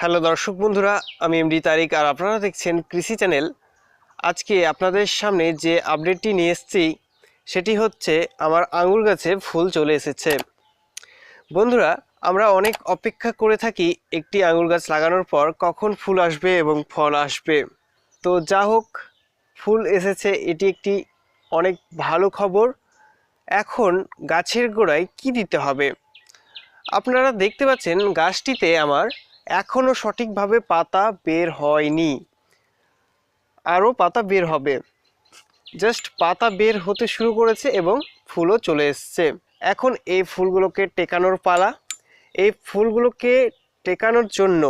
Hello দর্শক বন্ধুরা, আমি এমডি তারিক আর আপনারা দেখছেন কৃষি চ্যানেল। আজকে আপনাদের সামনে যে আপডেটটি নিয়ে এসেছি, সেটি হচ্ছে আমার আঙুর গাছে ফুল চলে এসেছে। বন্ধুরা, আমরা অনেক অপেক্ষা করে থাকি একটি আঙুর গাছ লাগানোর পর কখন ফুল আসবে এবং ফল আসবে। তো যা হোক, ফুল এসেছে, এটি একটি অনেক ভালো খবর। এখন গাছের গোড়ায় কি দিতে হবে? আপনারা দেখতে পাচ্ছেন গাছটিতে আমার এখনও সঠিকভাবে পাতা বের হয়নি। আরও পাতা বের হবে। জাস্ট পাতা বের হতে শুরু করেছে এবং ফুলও চলে এসছে। এখন এই ফুলগুলোকে টেকানোর পালা। এই ফুলগুলোকে টেকানোর জন্য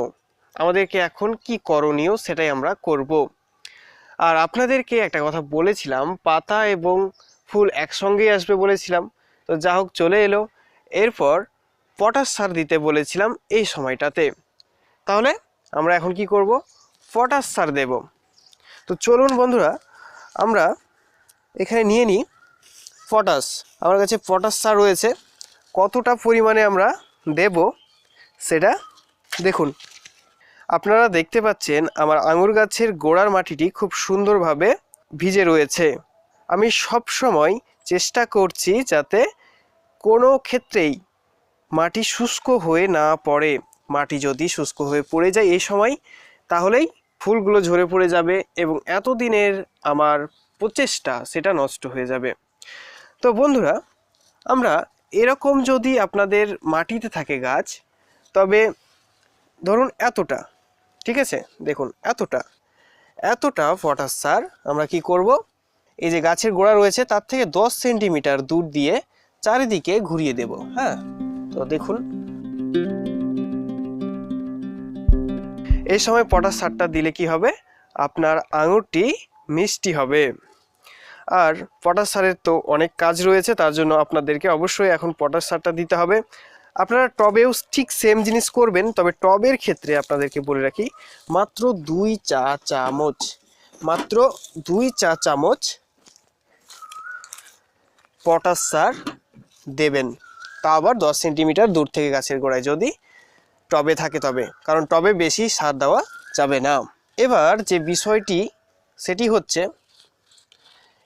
আমাদেরকে এখন কি করণীয় সেটাই আমরা করব। আর আপনাদেরকে একটা কথা বলেছিলাম, পাতা এবং ফুল একসঙ্গেই আসবে বলেছিলাম। তো যা হোক চলে এলো। এরপর পটাশ সার দিতে বলেছিলাম এই সময়টাতে। তাহলে আমরা এখন কি করব? পটাশ সার দেব। তো চলুন বন্ধুরা, আমরা এখানে নিয়ে নিই পটাশ। আমার কাছে পটাশ সার রয়েছে। কতটা পরিমাণে আমরা দেব সেটা দেখুন। আপনারা দেখতে পাচ্ছেন আমার আঙুর গাছের গোড়ার মাটিটি খুব সুন্দরভাবে ভিজে রয়েছে। আমি সব সময় চেষ্টা করছি যাতে কোনো ক্ষেত্রেই মাটি শুষ্ক হয়ে না পড়ে। মাটি যদি শুষ্ক হয়ে পড়ে যায় এই সময়, তাহলেই ফুলগুলো ঝরে পড়ে যাবে এবং এতদিনের আমার প্রচেষ্টা সেটা নষ্ট হয়ে যাবে। তো বন্ধুরা, আমরা এরকম যদি আপনাদের মাটিতে থাকে গাছ, তবে ধরুন এতটা, ঠিক আছে? দেখুন, এতটা। এতটা পটাশ সার আমরা কি করব? এই যে গাছের গোড়া রয়েছে, তার থেকে দশ সেন্টিমিটার দূর দিয়ে চারিদিকে ঘুরিয়ে দেব হ্যাঁ? তো দেখুন। এই সময় পটাশ সারটা দিলে কি হবে? আপনার আঙুরটি মিষ্টি হবে। আর পটাশ সারের তো অনেক কাজ রয়েছে, তার জন্য আপনাদেরকে অবশ্যই এখন পটাশ সারটা দিতে হবে। আপনারা টবেও ঠিক সেম জিনিস করবেন, তবে টবের ক্ষেত্রে আপনাদেরকে বলে রাখি, মাত্র দুই চা চামচ, মাত্র দুই চা চামচ পটাশ সার দেবেন। তা আবার দশ সেন্টিমিটার দূর থেকে গাছের গোড়ায় যদি টবে থাকে তবে, কারণ টবে বেশি সার দেওয়া যাবে না। এবার যে বিষয়টি, সেটি হচ্ছে,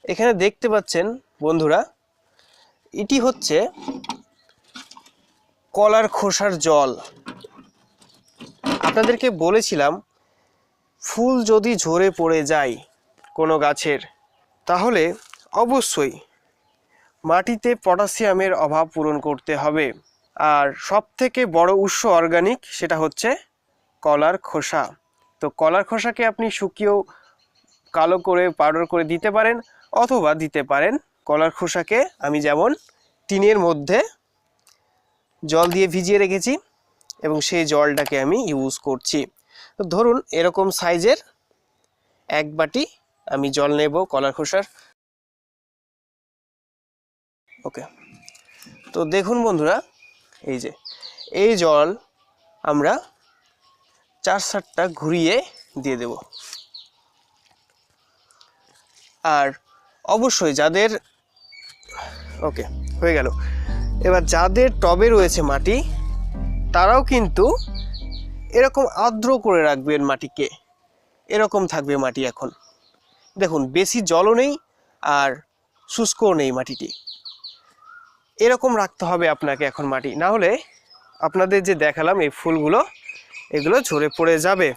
এখানে দেখতে পাচ্ছেন বন্ধুরা, এটি হচ্ছে কলার খোসার জল। আপনাদেরকে বলেছিলাম, ফুল যদি ঝরে পড়ে যায় কোনো গাছের, তাহলে অবশ্যই মাটিতে পটাশিয়ামের অভাব পূরণ করতে হবে। আর সব থেকে বড় উৎস অর্গানিক সেটা হচ্ছে কলার খোসা। তো কলার খোসাকে আপনি শুকিয়েও কালো করে পাউডার করে দিতে পারেন অথবা দিতে পারেন কলার খোসাকে আমি যেমন টিনের মধ্যে জল দিয়ে ভিজিয়ে রেখেছি এবং সেই জলটাকে আমি ইউজ করছি। তো ধরুন এরকম সাইজের এক বাটি আমি জল নেব কলার খোসার। ওকে তো দেখুন বন্ধুরা এই যে, এই জল আমরা চার সাতটা ঘুরিয়ে দিয়ে দেব। আর অবশ্যই যাদের, ওকে, হয়ে গেল। এবার যাদের টবে রয়েছে মাটি, তারাও কিন্তু এরকম আর্দ্র করে রাখবেন মাটিকে। এরকম থাকবে মাটি এখন। দেখুন, বেশি জলও নেই আর শুষ্কও নেই মাটিটি। এরকম রাখতে হবে আপনাকে এখন মাটি। না হলে আপনাদের যে দেখালাম এই ফুলগুলো, এগুলো ঝরে পড়ে যাবে।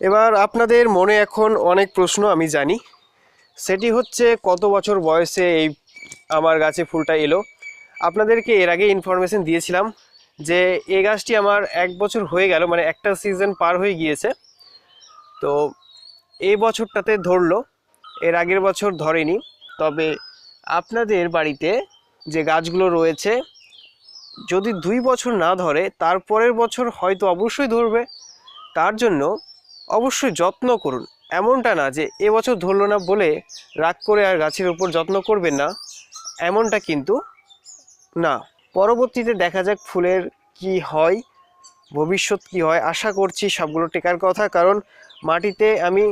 এবার আপনাদের মনে এখন অনেক প্রশ্ন আমি জানি। সেটি হচ্ছে, কত বছর বয়সে এই আমার গাছে ফুলটা এলো? আপনাদেরকে এর আগে ইনফরমেশন দিয়েছিলাম যে, এই গাছটি আমার এক বছর হয়ে গেল মানে একটা সিজন পার হয়ে গিয়েছে। তো এই বছরটাতে ধরলো, এর আগের বছর ধরেনি। তবে আপনাদের বাড়িতে যে গাছগুলো রয়েছে, যদি দুই বছর না ধরে তারপরের বছর হয়তো অবশ্যই ধরবে। তার জন্য অবশ্যই যত্ন করুন। এমনটা না যে এবছর ধরলো না বলে রাগ করে আর গাছের উপর যত্ন করবেন না। এমনটা কিন্তু না। পরবর্তীতে দেখা যাক ফুলের কি হয়, ভবিষ্যৎ কি হয়। আশা করছি সবগুলো টেকার কথা। কারণ মাটিতে আমি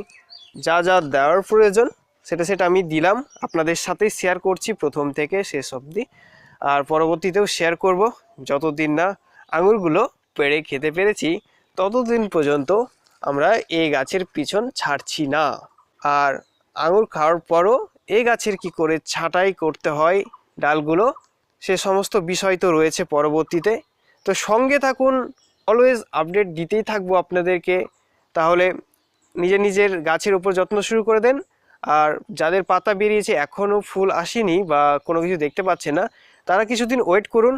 যা যা দেওয়ার প্রয়োজন সেটা সেটা আমি দিলাম। আপনাদের সাথেই শেয়ার করছি প্রথম থেকে শেষ অবধি। আর পরবর্তীতেও শেয়ার করব। যতদিন না আঙুরগুলো পেড়ে খেতে পেরেছি, ততদিন পর্যন্ত আমরা এই গাছের পিছন ছাড়ছি না। আর আঙুর খাওয়ার পরও এই গাছের কি করে ছাঁটাই করতে হয় ডালগুলো, সে সমস্ত বিষয় তো রয়েছে পরবর্তীতে। তো সঙ্গে থাকুন অলওয়েজ আপডেট দিতেই থাকব আপনাদেরকে। তাহলে নিজের নিজের গাছের উপর যত্ন শুরু করে দেন। আর যাদের পাতা বেরিয়েছে এখনও ফুল আসেনি বা কোনো কিছু দেখতে পাচ্ছে না, তারা কিছুদিন ওয়েট করুন।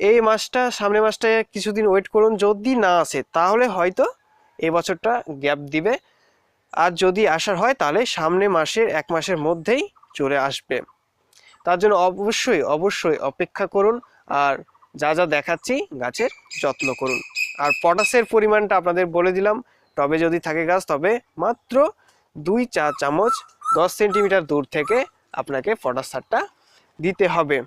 এই মাসটা, সামনের মাসটা কিছুদিন ওয়েট করুন। যদি না আসে, তাহলে হয়তো এই বছরটা গ্যাপ দিবে। আর যদি আসার হয়, তাহলে সামনে মাসের এক মাসের মধ্যেই চলে আসবে। তার জন্য অবশ্যই অবশ্যই অপেক্ষা করুন আর যা যা দেখাচ্ছি গাছের যত্ন করুন। আর পটাশের পরিমাণটা আপনাদের বলে দিলাম। টবে যদি থাকে গাছ, তবে মাত্র দুই চা চামচ দশ সেন্টিমিটার দূর থেকে আপনাকে পটাশ সারটা দিতে হবে।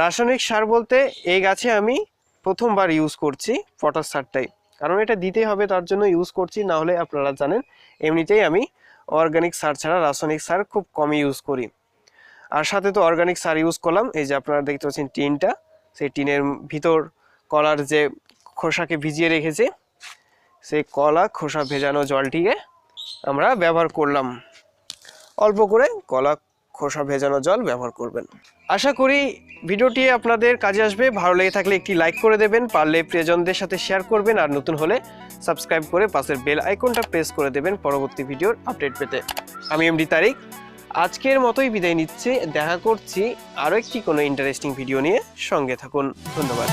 রাসায়নিক সার বলতে এই গাছে আমি প্রথমবার ইউজ করছি পটাশ সারটাই। কারণ এটা দিতেই হবে, তার জন্য ইউজ করছি, না হলে আপনারা জানেন, এমনিতেই আমি অর্গানিক সার ছাড়া রাসায়নিক সার খুব কমই ইউজ করি। আর সাথে তো অর্গানিক সার ইউজ করলাম, এই যে আপনারা দেখতে পাচ্ছেন টিনটা, সেই টিনের ভিতর কলার যে খোসাকে ভিজিয়ে রেখেছে, সেই কলা খোসা ভেজানো জলটিকে আমরা ব্যবহার করলাম। অল্প করে কলা, খোসা ভেজানো জল ব্যবহার করবেন। আশা করি ভিডিওটি আপনাদের কাজে আসবে। ভালো লেগে থাকলে একটি লাইক করে দেবেন, পারলে প্রিয়জনদের সাথে শেয়ার করবেন আর নতুন হলে সাবস্ক্রাইব করে পাশের বেল আইকনটা প্রেস করে দেবেন পরবর্তী ভিডিওর আপডেট পেতে। আমি এমডি তারিক। আজকের মতোই বিদায় নিচ্ছে। দেখা করছি আরও একটি কোনো ইন্টারেস্টিং ভিডিও নিয়ে। সঙ্গে থাকুন। ধন্যবাদ।